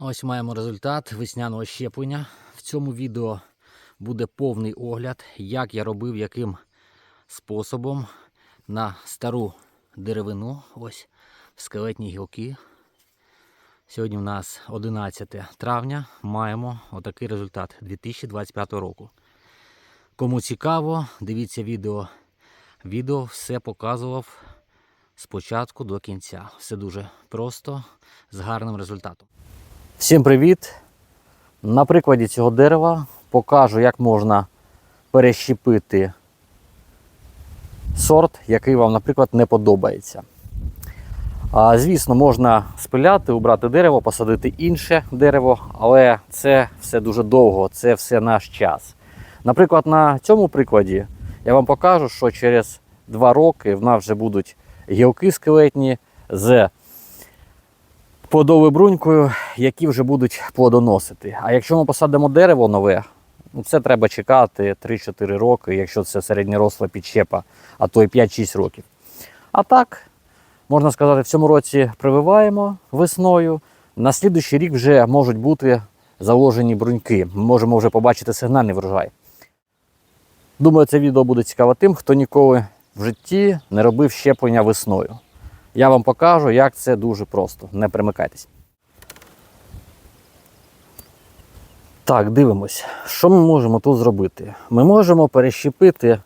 Ось маємо результат весняного щеплення. В цьому відео буде повний огляд, як я робив, яким способом на стару деревину, ось скелетні гілки. Сьогодні у нас 11 травня. Маємо отакий результат 2025 року. Кому цікаво, дивіться відео. Відео все показував з початку до кінця. Все дуже просто, з гарним результатом. Всім привіт! На прикладі цього дерева покажу, як можна перещепити сорт, який вам, наприклад, не подобається. А, звісно, можна спиляти, убрати дерево, посадити інше дерево, але це все дуже довго, це все наш час. Наприклад, на цьому прикладі я вам покажу, що через 2 роки в нас вже будуть гілки скелетні з плодовою брунькою, які вже будуть плодоносити. А якщо ми посадимо дерево нове, ну це треба чекати 3-4 роки, якщо це середньоросла підщепа, а то й 5-6 років. А так, можна сказати, в цьому році прививаємо весною. На слідуючий рік вже можуть бути заложені бруньки. Ми можемо вже побачити сигнальний врожай. Думаю, це відео буде цікаво тим, хто ніколи в житті не робив щеплення весною. Я вам покажу, як це дуже просто. Не примикайтесь. Так, дивимось. Що ми можемо тут зробити? Ми можемо перещепити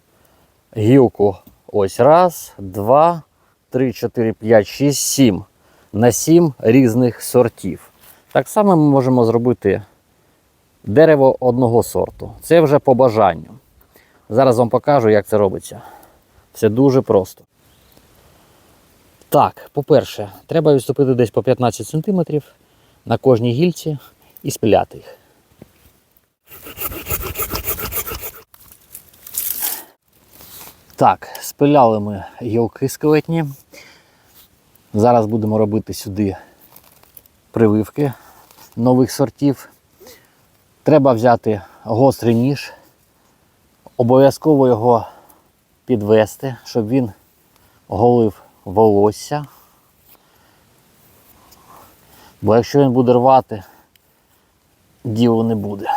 гілку. Ось раз, два, три, чотири, п'ять, шість, сім. На сім різних сортів. Так само ми можемо зробити дерево одного сорту. Це вже по бажанню. Зараз вам покажу, як це робиться. Все дуже просто. Так, по-перше, треба відступити десь по 15 см на кожній гільці і спиляти їх. Так, спиляли ми гілки скелетні. Зараз будемо робити сюди прививки нових сортів. Треба взяти гострий ніж, обов'язково його підвести, щоб він голив волосся. Бо якщо він буде рвати, ділу не буде.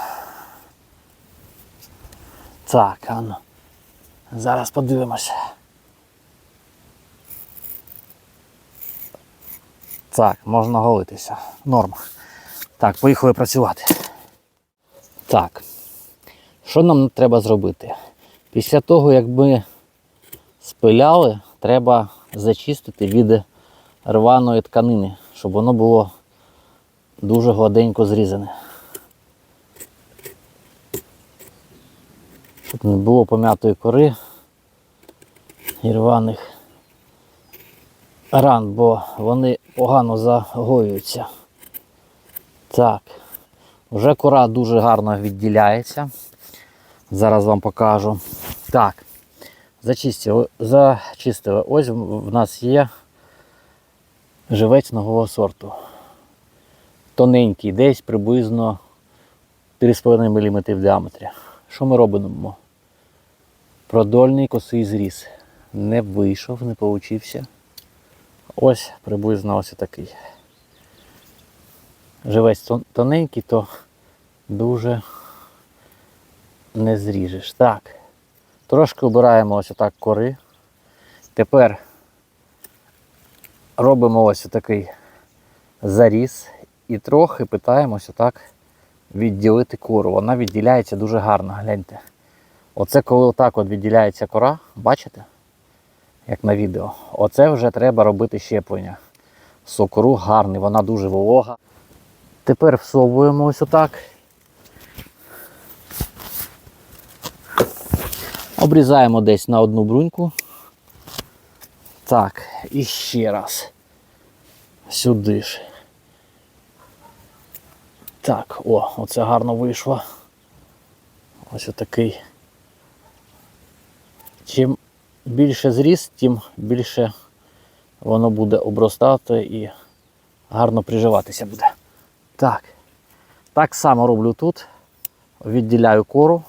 Так, а ну. Зараз подивимося. Так, можна голитися. Норма. Так, поїхали працювати. Так. Що нам треба зробити? Після того, як ми спиляли, треба зачистити від рваної тканини, щоб воно було дуже гладенько зрізане. Щоб не було пом'ятої кори і рваних ран, бо вони погано загоюються. Так, вже кора дуже гарно відділяється. Зараз вам покажу. Так, зачистили, зачистили. Ось в нас є живець нового сорту. Тоненький, десь приблизно 3,5 мм в діаметрі. Що ми робимо? Продольний косий зріз. Не вийшов, не получився. Ось приблизно ось такий. Живець тоненький, то дуже не зріжеш. Так. Трошки обираємо ось отак кори. Тепер робимо ось такий заріз і трохи питаємось отак відділити кору. Вона відділяється дуже гарно, гляньте. Оце коли отак от відділяється кора, бачите? Як на відео. Оце вже треба робити щеплення. Сокору гарний, вона дуже волога. Тепер всовуємо ось отак. Обрізаємо десь на одну бруньку. Так, і ще раз. Сюди ж. Так, о, оце гарно вийшло. Ось отакий. Чим більше зріс, тим більше воно буде обростати і гарно приживатися буде. Так. Так само роблю тут. Відділяю кору.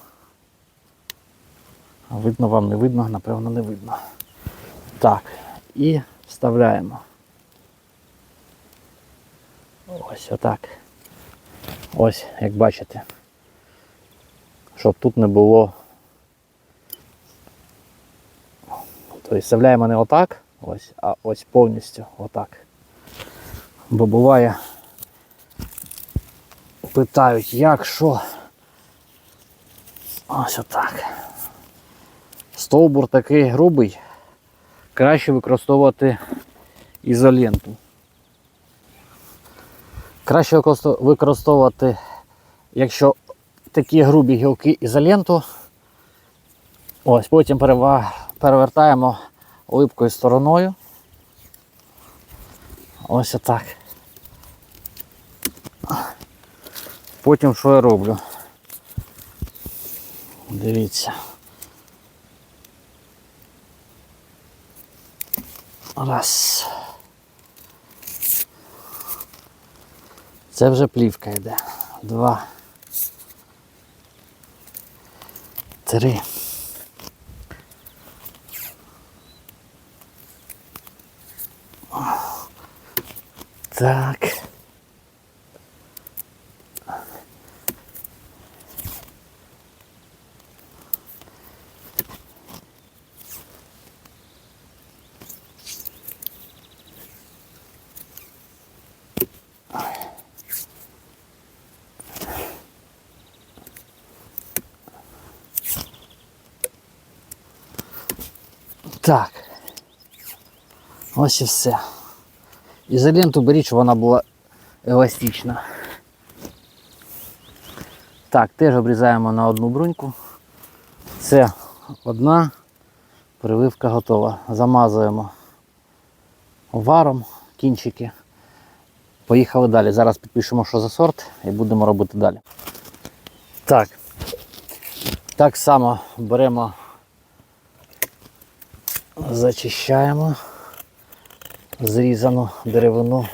Видно вам не видно, напевно, не видно. Так, і вставляємо. Ось отак. Ось, як бачите. Щоб тут не було. Тобто вставляємо не отак, ось, а ось повністю отак. Бо буває, питають, як, що. Ось отак. Стовбур такий грубий, краще використовувати ізоленту. Краще використовувати, якщо такі грубі гілки ізоленту. Ось, потім перевертаємо липкою стороною. Ось отак. Потім що я роблю? Дивіться. Раз. Це вже плівка йде. Два. Три. Так. Так. Ось і все. Ізоленту беріть, щоб вона була еластична. Так, теж обрізаємо на одну бруньку. Це одна прививка готова. Замазуємо варом кінчики. Поїхали далі. Зараз підпишемо, що за сорт, і будемо робити далі. Так. Так само беремо, зачищаємо зрізану деревину.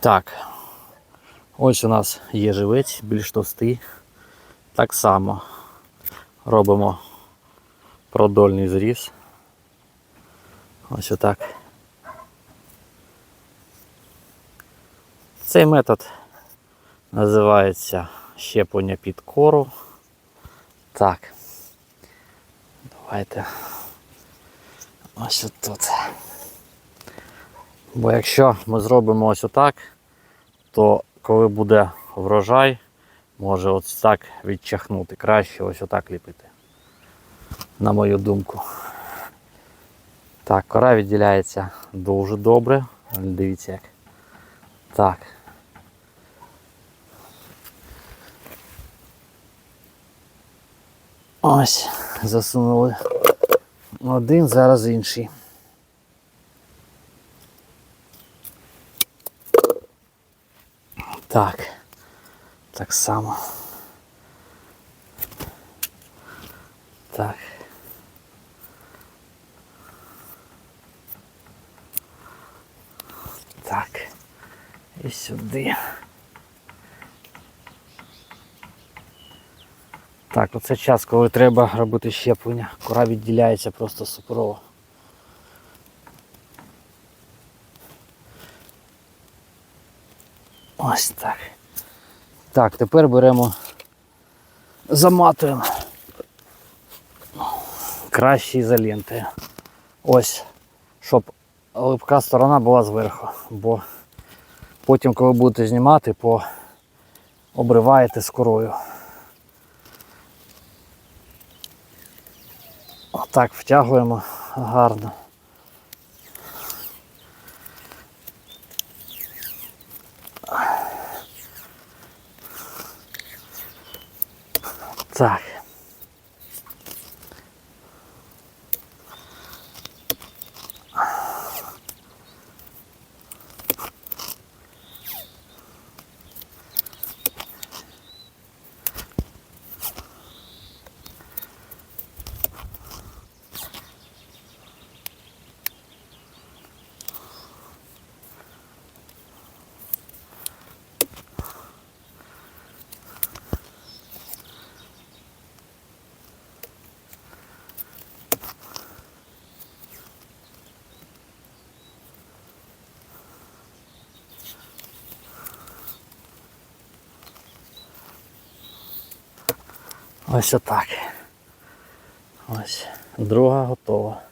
Так, ось у нас є живець, більш товстий. Так само робимо продольний зріз. Ось отак. Цей метод називається щеплення під кору. Так. Давайте ось тут. Бо якщо ми зробимо ось отак, то коли буде врожай, може ось так відчахнути. Краще ось отак ліпити. На мою думку. Так, кора відділяється дуже добре. Дивіться як. Так. Ось, засунули один, зараз інший. Так. Так само. Так. Так. І сюди. Так, оце час, коли треба робити щеплення. Кора відділяється просто суперово. Ось так. Так, тепер беремо, заматуємо краще ізолентою. Ось, щоб липка сторона була зверху, бо потім, коли будете знімати, по обриваєте з корою. Отак втягуємо гарно. Так. Ось отак. Ось. Друга готова.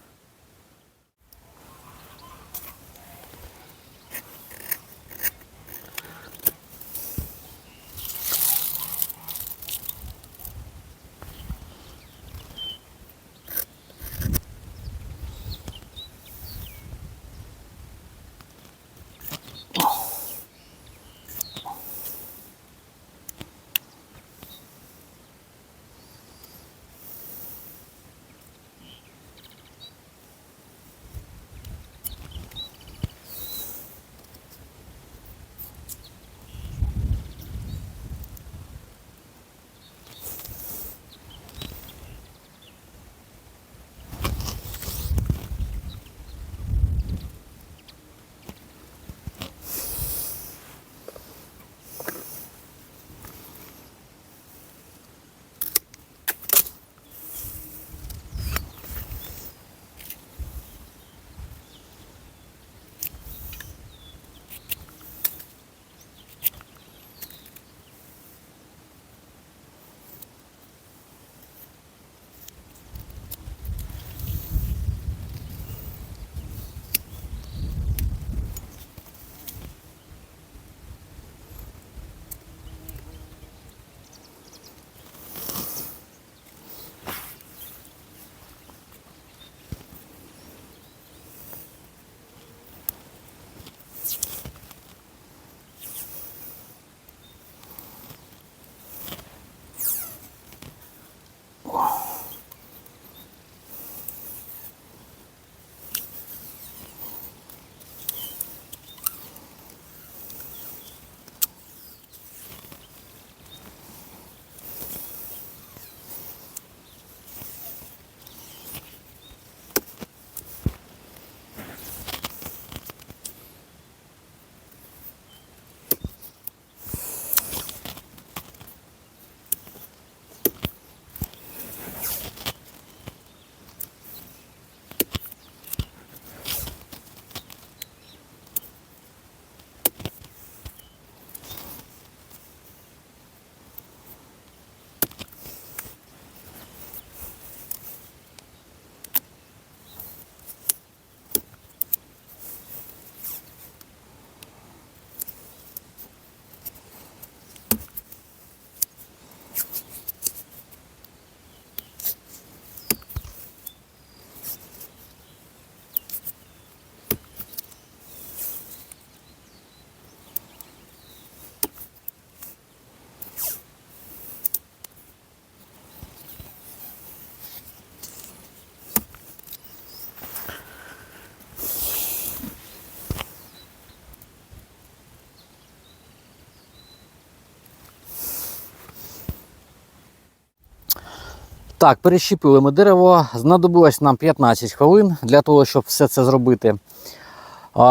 Так, перещепили ми дерево. Знадобилось нам 15 хвилин для того, щоб все це зробити.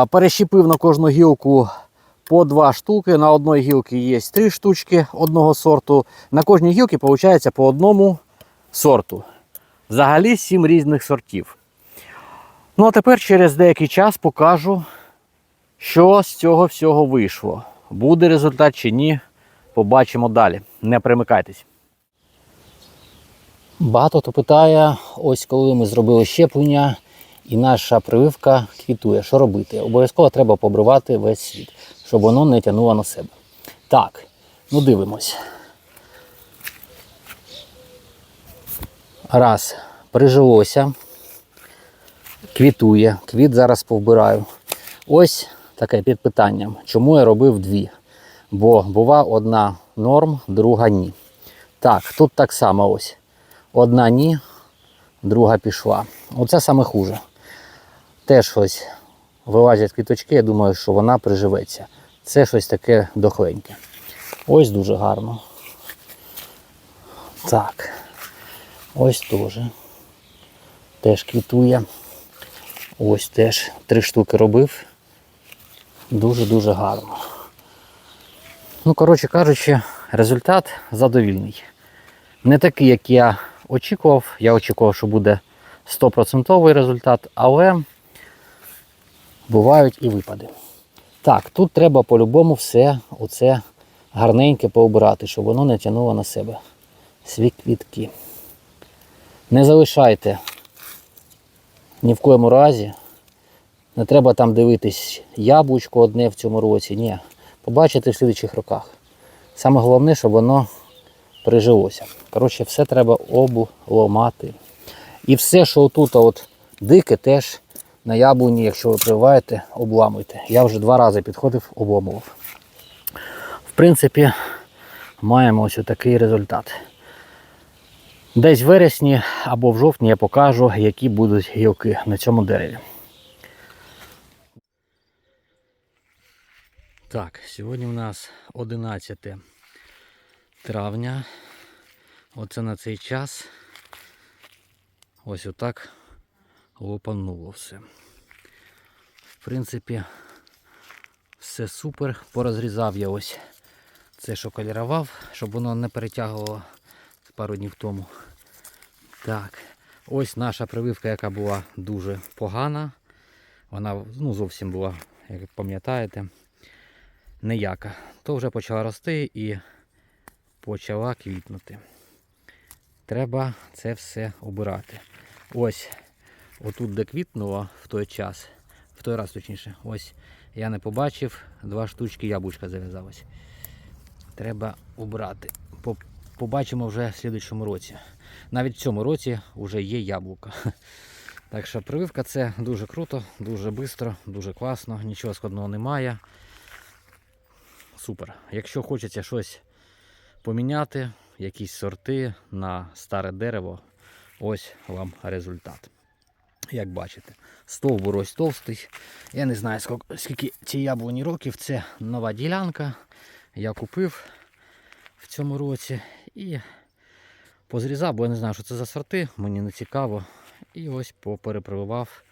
Перещепив на кожну гілку по два штуки. На одній гілці є три штучки одного сорту. На кожній гілці виходить по одному сорту. Взагалі 7 різних сортів. Ну а тепер через деякий час покажу, що з цього всього вийшло. Буде результат чи ні, побачимо далі. Не примикайтесь. Багато хто питає, ось коли ми зробили щеплення і наша прививка квітує. Що робити? Обов'язково треба побривати весь світ, щоб воно не тягнуло на себе. Так, ну дивимось. Раз, прижилося, квітує, квіт зараз повбираю. Ось таке під питанням, чому я робив дві? Бо бува одна норм, друга ні. Так, тут так само ось. Одна ні, друга пішла. Оце саме хуже. Теж ось вилазять квіточки, я думаю, що вона приживеться. Це щось таке дохленьке. Ось дуже гарно. Так. Ось теж. Теж квітує. Ось теж три штуки робив. Дуже-дуже гарно. Ну, коротше кажучи, результат задовільний. Не такий, як я очікував. Я очікував, що буде 100% результат, але бувають і випади. Так, тут треба по-любому все оце гарненьке пообирати, щоб воно не тягнуло на себе. свої квітки. Не залишайте ні в коєму разі. Не треба там дивитись яблучко одне в цьому році. Ні. Побачите в слідуючих роках. Саме головне, щоб воно прижилося. Коротше, все треба обломати. І все, що отут от дике, теж на яблуні, якщо ви прививаєте, обламуйте. Я вже два рази підходив, обломував. В принципі, маємо ось такий результат. Десь в вересні або в жовтні я покажу, які будуть гілки на цьому дереві. Так, сьогодні у нас 11 травня. Оце на цей час. Ось отак лопануло все. В принципі, все супер. Порозрізав я ось це, що кольорував, щоб воно не перетягувало пару днів тому. Так, ось наша прививка, яка була дуже погана. Вона ну, зовсім була, як пам'ятаєте, ніяка. То вже почала рости і почала квітнути. Треба це все обирати. Ось, отут, де квітнуло в той час, в той раз точніше, ось я не побачив, два штучки яблучка зав'язалось. Треба обрати. Побачимо вже в слідчому році. Навіть в цьому році вже є яблука. Так що прививка це дуже круто, дуже швидко, дуже класно, нічого складного немає. Супер. Якщо хочеться щось поміняти, якісь сорти на старе дерево, ось вам результат. Як бачите, стовбур ось товстий. Я не знаю, скільки, ці яблуні років. Це нова ділянка. Я купив в цьому році і позрізав, бо я не знаю, що це за сорти, мені не цікаво. І ось поперепрививав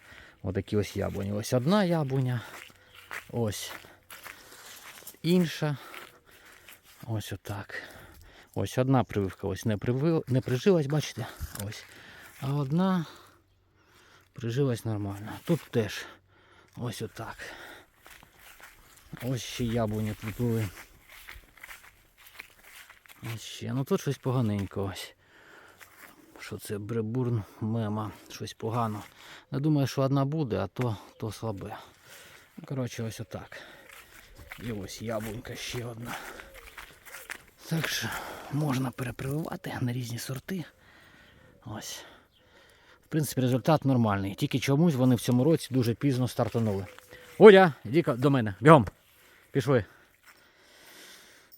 отакі ось яблуні. Ось одна яблуня, ось інша. Ось отак. Ось одна прививка ось не, привив, не прижилась, бачите? Ось. А одна прижилась нормально. Тут теж ось отак. Ось ще яблуні тут були. Ось ще. Ну тут щось поганенько ось. Що це бребурн мема, щось погано. Я думаю, що одна буде, а то, то слабе. Ну, коротше, ось отак. І ось яблунька ще одна. Так що можна перепрививати на різні сорти. Ось. В принципі, результат нормальний. Тільки чомусь вони в цьому році дуже пізно стартанули. Оля, іди до мене. Бігом. Пішли.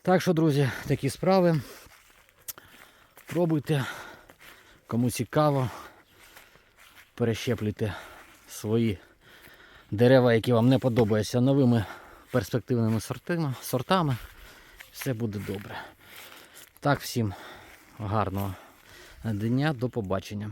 Так що, друзі, такі справи. Пробуйте. Кому цікаво, перещеплюйте свої дерева, які вам не подобаються новими перспективними сортами. сортами. Все буде добре. Так, всім гарного дня, до побачення.